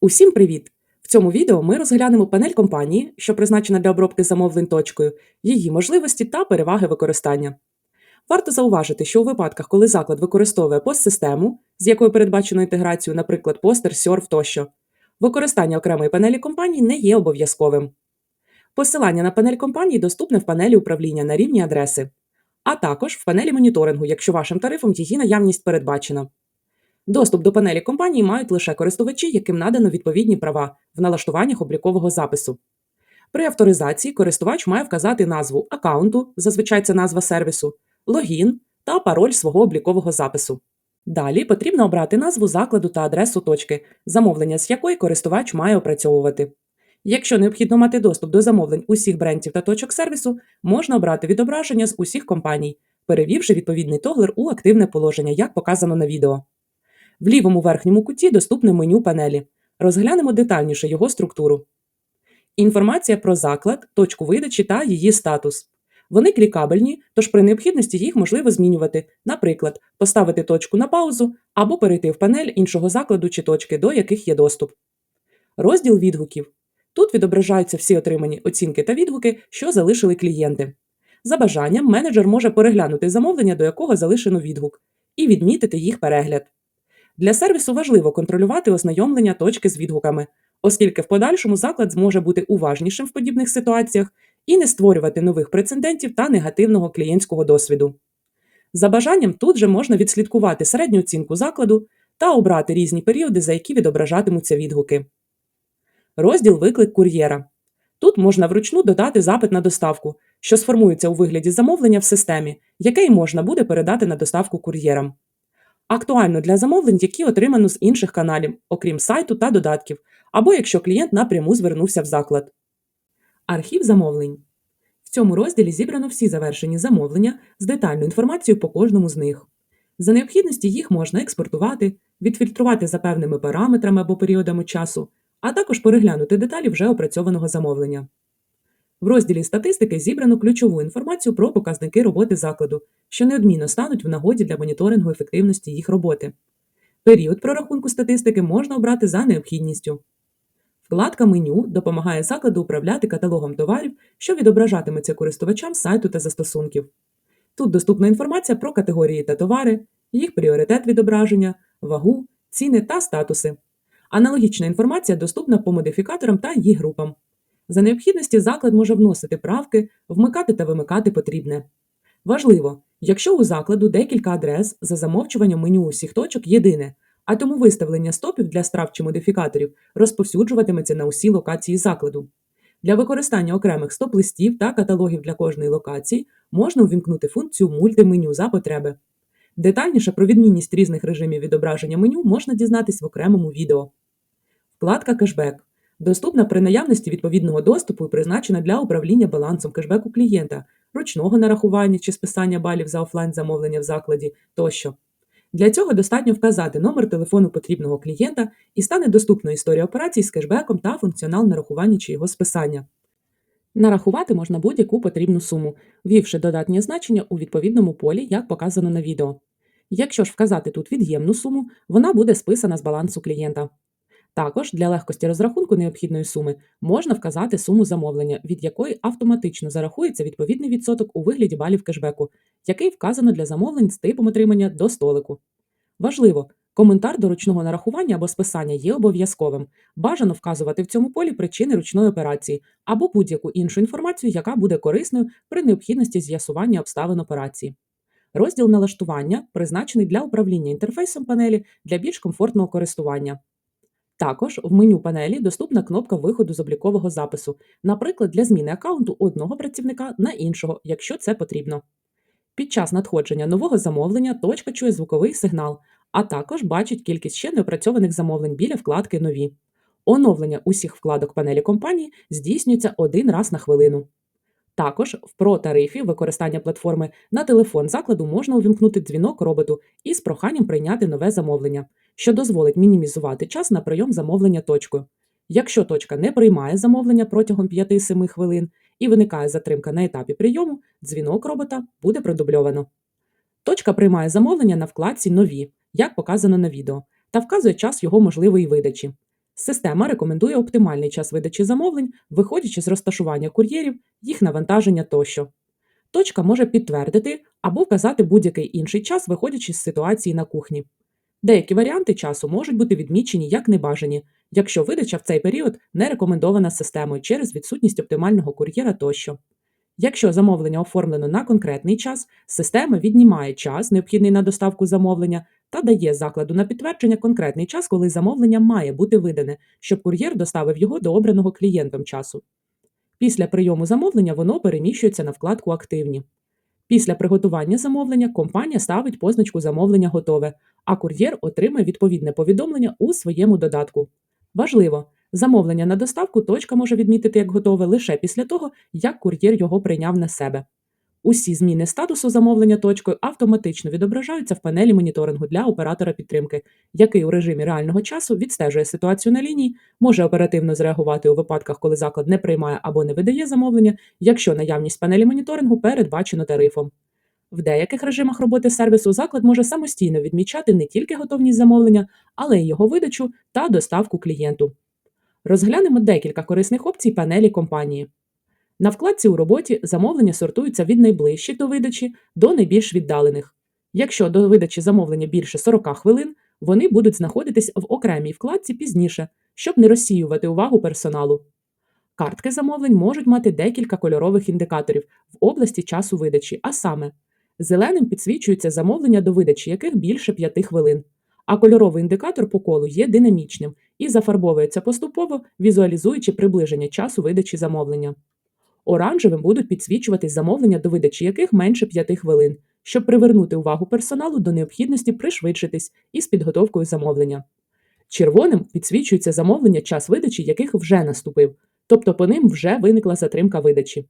Усім привіт! В цьому відео ми розглянемо панель компанії, що призначена для обробки замовлень точкою, її можливості та переваги використання. Варто зауважити, що у випадках, коли заклад використовує постсистему, з якою передбачено інтеграцію, наприклад, постер, сьорф тощо, використання окремої панелі компанії не є обов'язковим. Посилання на панель компанії доступне в панелі управління на рівні адреси, а також в панелі моніторингу, якщо вашим тарифом її наявність передбачена. Доступ до панелі компанії мають лише користувачі, яким надано відповідні права в налаштуваннях облікового запису. При авторизації користувач має вказати назву аккаунту, зазвичай це назва сервісу, логін та пароль свого облікового запису. Далі потрібно обрати назву закладу та адресу точки, замовлення з якої користувач має опрацьовувати. Якщо необхідно мати доступ до замовлень усіх брендів та точок сервісу, можна обрати відображення з усіх компаній, перевівши відповідний тоглер у активне положення, як показано на відео. В лівому верхньому куті доступне меню панелі. Розглянемо детальніше його структуру. Інформація про заклад, точку видачі та її статус. Вони клікабельні, тож при необхідності їх можливо змінювати, наприклад, поставити точку на паузу або перейти в панель іншого закладу чи точки, до яких є доступ. Розділ відгуків. Тут відображаються всі отримані оцінки та відгуки, що залишили клієнти. За бажанням, менеджер може переглянути замовлення, до якого залишено відгук, і відмітити їх перегляд. Для сервісу важливо контролювати ознайомлення точки з відгуками, оскільки в подальшому заклад зможе бути уважнішим в подібних ситуаціях і не створювати нових прецедентів та негативного клієнтського досвіду. За бажанням тут же можна відслідкувати середню оцінку закладу та обрати різні періоди, за які відображатимуться відгуки. Розділ Виклик кур'єра. Тут можна вручну додати запит на доставку, що сформується у вигляді замовлення в системі, яке й можна буде передати на доставку кур'єрам. Актуально для замовлень, які отримано з інших каналів, окрім сайту та додатків, або якщо клієнт напряму звернувся в заклад. Архів замовлень. В цьому розділі зібрано всі завершені замовлення з детальною інформацією по кожному з них. За необхідності їх можна експортувати, відфільтрувати за певними параметрами або періодами часу, а також переглянути деталі вже опрацьованого замовлення. В розділі статистики зібрано ключову інформацію про показники роботи закладу, що неодмінно стануть в нагоді для моніторингу ефективності їх роботи. Період прорахунку статистики можна обрати за необхідністю. Вкладка меню допомагає закладу управляти каталогом товарів, що відображатиметься користувачам сайту та застосунків. Тут доступна інформація про категорії та товари, їх пріоритет відображення, вагу, ціни та статуси. Аналогічна інформація доступна по модифікаторам та їх групам. За необхідності заклад може вносити правки, вмикати та вимикати потрібне. Важливо, якщо у закладу декілька адрес за замовчуванням меню усіх точок єдине, а тому виставлення стопів для страв чи модифікаторів розповсюджуватиметься на усі локації закладу. Для використання окремих стоп-листів та каталогів для кожної локації можна увімкнути функцію мультименю за потреби. Детальніше про відмінність різних режимів відображення меню можна дізнатись в окремому відео. Вкладка Кешбек доступна при наявності відповідного доступу і призначена для управління балансом кешбеку клієнта, ручного нарахування чи списання балів за офлайн замовлення в закладі тощо. Для цього достатньо вказати номер телефону потрібного клієнта і стане доступною історія операцій з кешбеком та функціонал нарахування чи його списання. Нарахувати можна будь-яку потрібну суму, ввівши додатнє значення у відповідному полі, як показано на відео. Якщо ж вказати тут від'ємну суму, вона буде списана з балансу клієнта. Також для легкості розрахунку необхідної суми можна вказати суму замовлення, від якої автоматично зарахується відповідний відсоток у вигляді балів кешбеку, який вказано для замовлень з типом отримання до столику. Важливо, коментар до ручного нарахування або списання є обов'язковим. Бажано вказувати в цьому полі причини ручної операції або будь-яку іншу інформацію, яка буде корисною при необхідності з'ясування обставин операції. Розділ налаштування призначений для управління інтерфейсом панелі для більш комфортного користування. Також в меню панелі доступна кнопка виходу з облікового запису, наприклад, для зміни аккаунту одного працівника на іншого, якщо це потрібно. Під час надходження нового замовлення точка чує звуковий сигнал, а також бачить кількість ще неопрацьованих замовлень біля вкладки Нові. Оновлення усіх вкладок панелі компанії здійснюється один раз на хвилину. Також в про-тарифі використання платформи на телефон закладу можна увімкнути дзвінок роботу із проханням прийняти нове замовлення, що дозволить мінімізувати час на прийом замовлення точкою. Якщо точка не приймає замовлення протягом 5-7 хвилин і виникає затримка на етапі прийому, дзвінок робота буде продубльовано. Точка приймає замовлення на вкладці Нові, як показано на відео, та вказує час його можливої видачі. Система рекомендує оптимальний час видачі замовлень, виходячи з розташування кур'єрів, їх навантаження тощо. Точка може підтвердити або вказати будь-який інший час, виходячи з ситуації на кухні. Деякі варіанти часу можуть бути відмічені як небажані, якщо видача в цей період не рекомендована системою через відсутність оптимального кур'єра тощо. Якщо замовлення оформлено на конкретний час, система віднімає час, необхідний на доставку замовлення, та дає закладу на підтвердження конкретний час, коли замовлення має бути видане, щоб кур'єр доставив його до обраного клієнтом часу. Після прийому замовлення воно переміщується на вкладку Активні. Після приготування замовлення компанія ставить позначку замовлення готове, а кур'єр отримає відповідне повідомлення у своєму додатку. Важливо, замовлення на доставку точка може відмітити як готове лише після того, як кур'єр його прийняв на себе. Усі зміни статусу замовлення точкою автоматично відображаються в панелі моніторингу для оператора підтримки, який у режимі реального часу відстежує ситуацію на лінії, може оперативно зреагувати у випадках, коли заклад не приймає або не видає замовлення, якщо наявність панелі моніторингу передбачено тарифом. В деяких режимах роботи сервісу заклад може самостійно відмічати не тільки готовність замовлення, але й його видачу та доставку клієнту. Розглянемо декілька корисних опцій панелі компанії. На вкладці у роботі замовлення сортуються від найближчих до видачі до найбільш віддалених. Якщо до видачі замовлення більше 40 хвилин, вони будуть знаходитись в окремій вкладці пізніше, щоб не розсіювати увагу персоналу. Картки замовлень можуть мати декілька кольорових індикаторів в області часу видачі, а саме зеленим підсвічуються замовлення до видачі, яких більше 5 хвилин, а кольоровий індикатор по колу є динамічним і зафарбовується поступово, візуалізуючи приближення часу видачі замовлення. Оранжевим будуть підсвічуватись замовлення, до видачі яких менше 5 хвилин, щоб привернути увагу персоналу до необхідності пришвидшитись із підготовкою замовлення. Червоним підсвічується замовлення, час видачі яких вже наступив, тобто по ним вже виникла затримка видачі.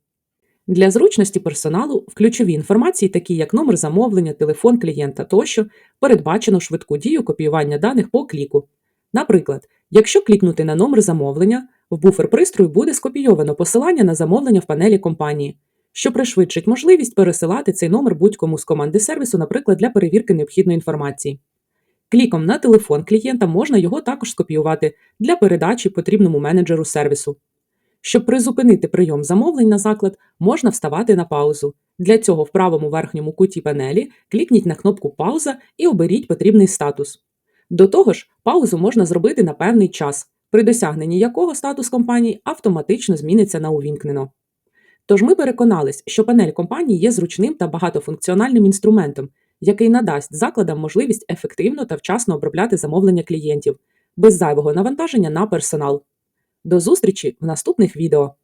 Для зручності персоналу в ключовій інформації, такі як номер замовлення, телефон клієнта тощо, передбачено швидку дію копіювання даних по кліку. Наприклад, якщо клікнути на номер замовлення, в буфер пристрою буде скопійовано посилання на замовлення в панелі компанії, що пришвидшить можливість пересилати цей номер будь-кому з команди сервісу, наприклад, для перевірки необхідної інформації. Кліком на телефон клієнта можна його також скопіювати для передачі потрібному менеджеру сервісу. Щоб призупинити прийом замовлень на заклад, можна вставати на паузу. Для цього в правому верхньому куті панелі клікніть на кнопку Пауза і оберіть потрібний статус. До того ж, паузу можна зробити на певний час, при досягненні якого статус компанії автоматично зміниться на увімкнено. Тож ми переконались, що панель компанії є зручним та багатофункціональним інструментом, який надасть закладам можливість ефективно та вчасно обробляти замовлення клієнтів без зайвого навантаження на персонал. До зустрічі в наступних відео!